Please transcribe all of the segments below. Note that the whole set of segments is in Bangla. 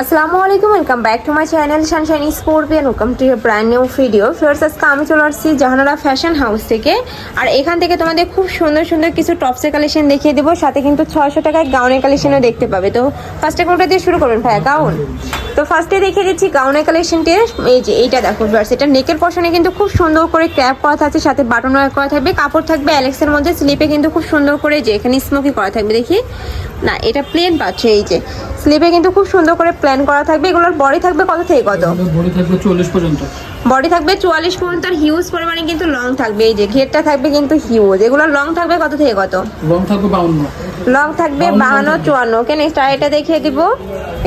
আসসালামু আলাইকুম welcome back to my channel Sunshine Scorpion welcome to brand new video ফিরস আজকে আমি চলে আসছি জাহানারা ফ্যাশন হাউস থেকে। আর এখান থেকে তোমাদের খুব সুন্দর সুন্দর কিছু টপসের কালেকশন দেখিয়ে দেবো। সাথে কিন্তু ছয়শো টাকায় গাউনের কালেকশনও দেখতে পাবে। তো ফার্স্টে কোনটা দিয়ে শুরু করবেন ভাইয়া? গাউন তো ফার্স্টে দেখে দিচ্ছি গাউনের কালেকশনটি এই যে এইটা দেখো ভিউয়ার্স এটা নেকের পশনে কিন্তু খুব সুন্দর করে ক্র্যাপ করা থাকছে সাথে বাটন ওয়ার করা থাকবে। কাপড় থাকবে অ্যালেক্সের মধ্যে স্লিপে কিন্তু খুব সুন্দর করে যে এখানে স্মোকি করা থাকবে দেখি। না এটা প্লেন পাচ্ছে এই যে। স্লিপে কিন্তু খুব সুন্দর করে প্ল্যান করা থাকবে। এগুলোর বডি থাকবে কত থেকে কত? বডি থাকবে চল্লিশ পর্যন্ত। বডি থাকবে চুয়াল্লিশ পর্যন্ত আর হিউজ পরিমাণে কিন্তু লং থাকবে এই যে। ঘেরটা থাকবে কিন্তু হিউজ এগুলোর লং থাকবে কত থেকে কত? রং থাকবে বাউন্ন। লং থাকবে বাহান্ন চুয়ান্ন। ওকে নেক্সট আরেকটা দেখিয়ে দিব।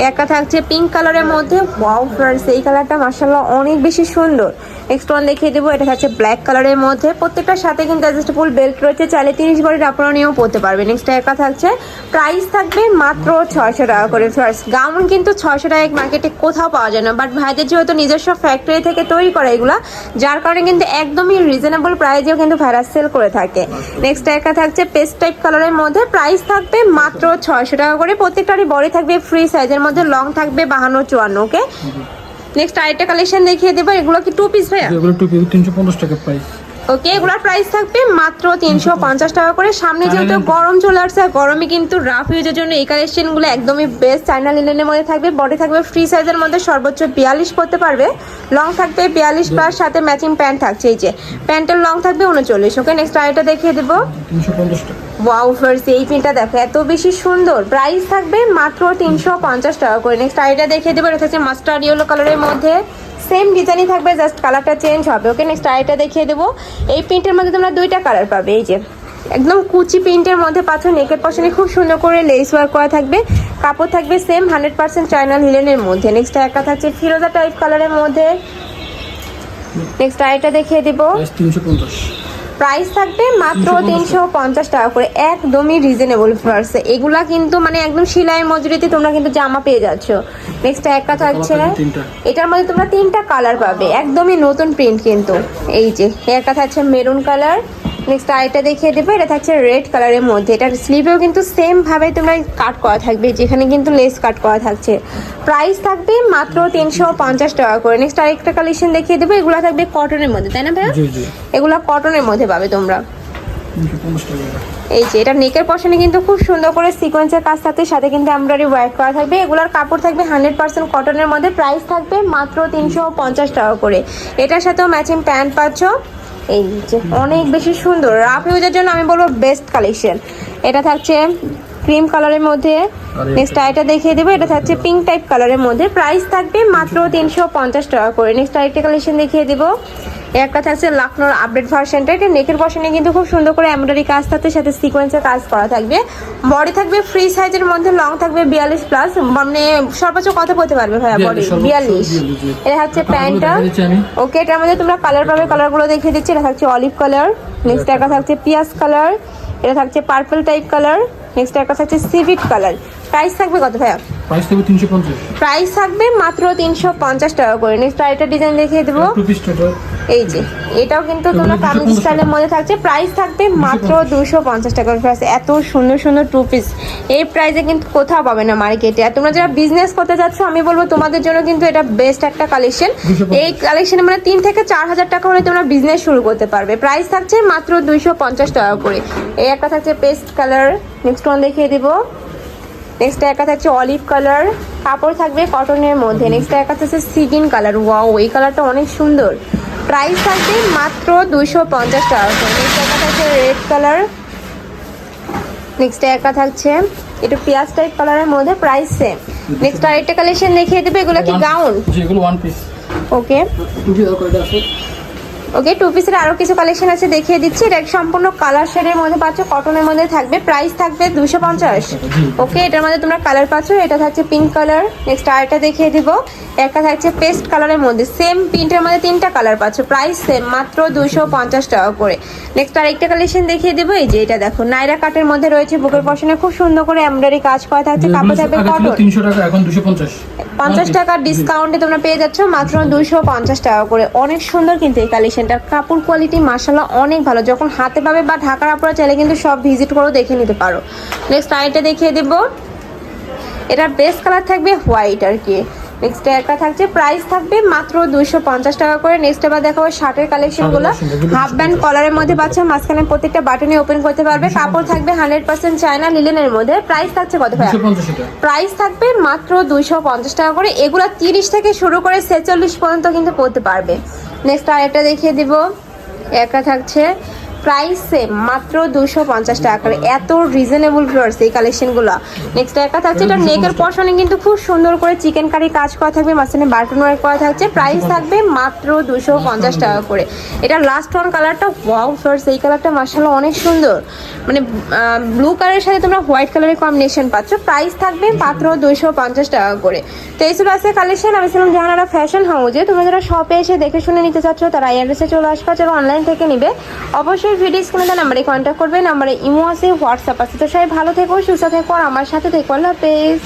একটা থাকছে পিঙ্ক কালারের মধ্যে। ওয়াও ফ্রেন্ডস এই কালারটা মার্শাল্লাহ অনেক বেশি সুন্দর। নেক্সট ওয়ান দেখিয়ে দেবো, এটা থাকছে ব্ল্যাক কালারের মধ্যে। প্রত্যেকটার সাথে কিন্তু অ্যাডজাস্টেবল বেল্ট রয়েছে, চাইলে তিরিশ বডির আপনারা নিয়েও পড়তে পারবে। নেক্সট একটা থাকছে প্রাইস থাকবে মাত্র ছয়শো টাকা করে। ফার্স্ট গাউন কিন্তু ছয়শো টাকা এক মার্কেটে কোথাও পাওয়া যায় না। বাট ভাইদের যেহেতু নিজস্ব ফ্যাক্টরি থেকে তৈরি করে এগুলা, যার কারণে কিন্তু একদমই রিজনেবল প্রাইসেও কিন্তু ভাইরাস সেল করে থাকে। নেক্সট একটা থাকছে পেস্ট টাইপ কালারের মধ্যে প্রাইস থাকবে মাত্র ছয়শো টাকা করে। প্রত্যেকটারই বডি থাকবে ফ্রি সাইজের মধ্যে লং থাকবে বাহান্ন চুয়ান্ন ওকে নেক্সট আরেকটা কালেকশন দেখিয়ে দেবো। এগুলো কি টু পিস ভাইয়া? টু পিস তিনশো পঞ্চাশ টাকা প্রাইস ওকে এগুলোর প্রাইস থাকবে মাত্র তিনশো পঞ্চাশ টাকা করে। সামনে যেহেতু গরম চলে আসছে আর গরমে কিন্তু রাফ ইউজের জন্য এই কালেকশনগুলো একদমই বেস্ট চাইনা লিলেনের মধ্যে থাকবে। বডি থাকবে ফ্রি সাইজের মধ্যে সর্বোচ্চ বিয়াল্লিশ করতে পারবে। লং থাকবে বিয়াল্লিশ প্লাস সাথে ম্যাচিং প্যান্ট থাকছে এই যে। প্যান্টের লং থাকবে উনচল্লিশ ওকে নেক্সট আরেকটা দেখিয়ে দেবো। ওয়াও ফার্স্ট এই প্রিন্টটা দেখো এত বেশি সুন্দর। প্রাইস থাকবে মাত্র তিনশো পঞ্চাশ টাকা করে। নেক্সট আইটা দেখিয়ে দেবো এটা হচ্ছে মাস্টার্ড ইয়েলো কালারের মধ্যে। সেম ডিজাইনই থাকবে জাস্ট কালারটা চেঞ্জ হবে। ওকে নেক্সট আরেকটা দেখিয়ে দেবো। এই প্রিন্টের মধ্যে তোমরা দুইটা কালার পাবে, এই যে। একদম কুচি প্রিন্টের মধ্যে পাচ্ছ নেকের পশনে খুব সুন্দর করে লেস ওয়ার্ক করা থাকবে। কাপড় থাকবে সেম হান্ড্রেড পার্সেন্ট চাইনাল হিলেনের মধ্যে। নেক্সট একটা থাকছে ফিরোজা টাইপ কালারের মধ্যে। নেক্সট আরেকটা দেখিয়ে দেবো। তিনশো পঞ্চাশ। প্রাইস থাকবে মাত্র তিনশো পঞ্চাশ টাকা করে। একদমই রিজনেবল ফ্লার্স এগুলা কিন্তু মানে একদম সেলাই মজুরিতে তোমরা কিন্তু জামা পেয়ে যাচ্ছ। নেক্সট একটা থাকছে এটার মধ্যে তোমরা তিনটা কালার পাবে। একদমই নতুন প্রিন্ট কিন্তু। এই যে একটা থাকছে মেরুন কালার নেক্সট আরেকটা দেখিয়ে দেবো। এটা থাকছে রেড কালারের মধ্যে। এটার স্লিভেও কিন্তু সেম ভাবে তোমরা কাট করা থাকবে যেখানে কিন্তু লেস কাট করা থাকছে। প্রাইস থাকবে মাত্র তিনশো পঞ্চাশ টাকা করে। নেক্সট আরেকটা কালেকশন দেখিয়ে দেবো। এগুলো থাকবে কটনের মধ্যে তাই না ভাইয়া? জি এগুলো কটনের মধ্যে পাবে তোমরা। এই যে এটা নেকের পশনে কিন্তু খুব সুন্দর করে সিকোয়েন্সের কাজ থাকতে সাথে কিন্তু এমব্রয়ডারি ওয়ার্ক করা থাকবে। এগুলোর কাপড় থাকবে হান্ড্রেড পার্সেন্ট কটনের মধ্যে প্রাইস থাকবে মাত্র তিনশো পঞ্চাশ টাকা করে। এটার সাথেও ম্যাচিং প্যান্ট পাচ্ছ। এই যে অনেক বেশি সুন্দর। রাফ ইউজের জন্য আমি বলব বেস্ট কালেকশন এটা থাকছে ক্রিম কালারের মধ্যে। নেক্সট আইটা দেখিয়ে দেবো। এটা থাকছে পিঙ্ক টাইপ কালারের মধ্যে। প্রাইস থাকবে মাত্র তিনশো পঞ্চাশ টাকা করে। নেক্সট আরেকটা কালেকশন দেখিয়ে দেবো। একটা থাকছে লাখনোর আপডেট ভার্সনটা এটা নেকের পশনে কিন্তু খুব সুন্দর করে এমব্রয়ডারি কাজ থাকতে সাথে সিকোয়েন্সের কাজ করা থাকবে। বডি থাকবে ফ্রি সাইজের মধ্যে লং থাকবে বিয়াল্লিশ প্লাস মানে সর্বোচ্চ কত বলতে পারবে ভাইয়া বডি 42, বিয়াল্লিশ। এটা হচ্ছে প্যান্টটা। ওকে এটার মধ্যে তোমরা কালার পাবে কালারগুলো দেখিয়ে দিচ্ছি। এটা থাকছে অলিভ কালার নেক্সট একটা থাকছে পিয়াজ কালার এটা থাকছে পার্পল টাইপ কালার নেক্সট একটা থাকছে সিভিট কালার প্রাইস থাকবে কত ভাইয়া? প্রাইস থাকবে প্রাইস মাত্র তিনশো পঞ্চাশ টাকা করে। নেক্সট আরেকটা ডিজাইন দেখিয়ে দেবো। টু পিস টোটাল এই যে এটাও কিন্তু তোমরা কামিজ স্টাইলের মধ্যে থাকছে। প্রাইস থাকবে মাত্র দুশো পঞ্চাশ। টাকার প্রাইস এত সুন্দর সুন্দর টু পিস এই প্রাইসে কিন্তু কোথাও পাবে না মার্কেটে আর তোমরা যারা বিজনেস করতে যাচ্ছ আমি বলব তোমাদের জন্য কিন্তু এটা বেস্ট একটা কালেকশন এই কালেকশনে মানে তিন থেকে চার হাজার টাকা হলে তোমরা বিজনেস শুরু করতে পারবে। প্রাইস থাকছে মাত্র দুইশো পঞ্চাশ টাকা করে। এই একটা থাকছে পেস্ট কালার নেক্সট ওয়ান দেখিয়ে দিব। নেক্সট একটা থাকছে অলিভ কালার কাপড় থাকবে কটনের মধ্যে। নেক্সট একটা থাকছে সিগিন কালার ওয়াও এই কালারটা অনেক সুন্দর। প্রাইস থাকবে মাত্র দুশো পঞ্চাশ টাকা। করে নেক্সট একটা থাকছে রেড কালার নেক্সট একটা থাকছে এটা পেঁয়াজ টাইপ কালারের মধ্যে প্রাইস সেম নেক্সট আরেকটা কালেকশন দেখিয়ে দেবে এগুলো কি গাউন জি one piece okay okay two পিসের আরও কিছু কালেকশন আছে দেখিয়ে দিচ্ছি। এটা সম্পূর্ণ কালার শেডের মধ্যে পাচ্ছ কটনের মধ্যে থাকবে। প্রাইস থাকবে দুশো পঞ্চাশ। ওকে এটার মধ্যে তোমরা কালার পাচ্ছ এটা থাকছে পিঙ্ক কালার নেক্সট আরেকটা দেখিয়ে দিব। একটা থাকছে পেস্ট কালারের মধ্যে। সেম প্রিন্টের মধ্যে তিনটা কালার পাচ্ছ। প্রাইস সেম মাত্র দুশো পঞ্চাশ টাকা করে। নেক্সট আরেকটা কালেকশন দেখিয়ে দেবো। এই যে এটা দেখো নাইরা কাটের মধ্যে রয়েছে বুকের পশনে খুব সুন্দর করে এমব্রয়ডারি কাজ করা থাকছে কাপড় থাকবে কটন তিনশো টাকা এখন দুশো পঞ্চাশ। পঞ্চাশ টাকার ডিসকাউন্টে তোমরা পেয়ে যাচ্ছ মাত্র দুশো পঞ্চাশ টাকা করে। অনেক সুন্দর কিন্তু এই কালেকশনটা কাপড় কোয়ালিটি মাসাল্লাহ অনেক ভালো। যখন হাতে পাবে বা ঢাকার আপনারা চাইলে কিন্তু সব ভিজিট করেও দেখে নিতে পারো। নেক্সট আইটা দেখিয়ে দেবো। এটার বেস্ট কালার থাকবে হোয়াইট আর কি। নেক্সট একটা থাকছে প্রাইস থাকবে মাত্র দুইশো পঞ্চাশ টাকা করে। নেক্সট এবার দেখাবো শার্টের কালেকশনগুলো হাফ ব্যান্ড কলারের মধ্যে পাচ্ছে। মাঝখানে প্রত্যেকটা বাটনে ওপেন করতে পারবে। কাপড় থাকবে হান্ড্রেড পার্সেন্ট চায়না লিলেনের মধ্যে। প্রাইস থাকছে কত ভাই প্রাইস থাকবে মাত্র দুইশো পঞ্চাশ টাকা করে। এগুলো তিরিশ থেকে শুরু করে ছেচল্লিশ পর্যন্ত কিন্তু পড়তে পারবে। নেক্সট আরেকটা দেখিয়ে দিব। একা থাকছে। প্রাইস সেম মাত্র দুশো পঞ্চাশ টাকা করে। এত রিজনেবল ফ্লোয়ার্স এই কালেকশনগুলো নেক্সট একটা থাকছে এটা নেকের পশনে কিন্তু খুব সুন্দর করে চিকেন কারি কাজ করা থাকবে মাঝখানে বাটন ওয়ার্ক করা থাকছে। প্রাইস থাকবে মাত্র দুশো পঞ্চাশ টাকা করে। এটা লাস্ট ওয়ান কালারটা ওয়াও ফ্লোয়ার্স এই কালারটা মার্শাল অনেক সুন্দর। মানে ব্লু কালারের সাথে তোমরা হোয়াইট কালারের কম্বিনেশন পাচ্ছ। প্রাইস থাকবে মাত্র দুইশো পঞ্চাশ টাকা করে। তো এইসব আছে কালেকশন আমি ছিলাম জাহানারা ফ্যাশন হাউজে তোমরা যারা শপে এসে দেখে শুনে নিতে চাচ্ছ তারা এই অ্যাড্রেসে চলে আসবা। যারা অনলাইন থেকে নিবে অবশ্যই ভিডিও স্ক্রিনে দেওয়া নাম্বারে কন্ট্যাক্ট করবেন। নাম্বারে ইমো আছে হোয়াটসঅ্যাপ আছে। তো সবাই ভালো থেকো, সুস্থ থেকো, আর আমার সাথে থেকো। আল্লাহ হাফেজ।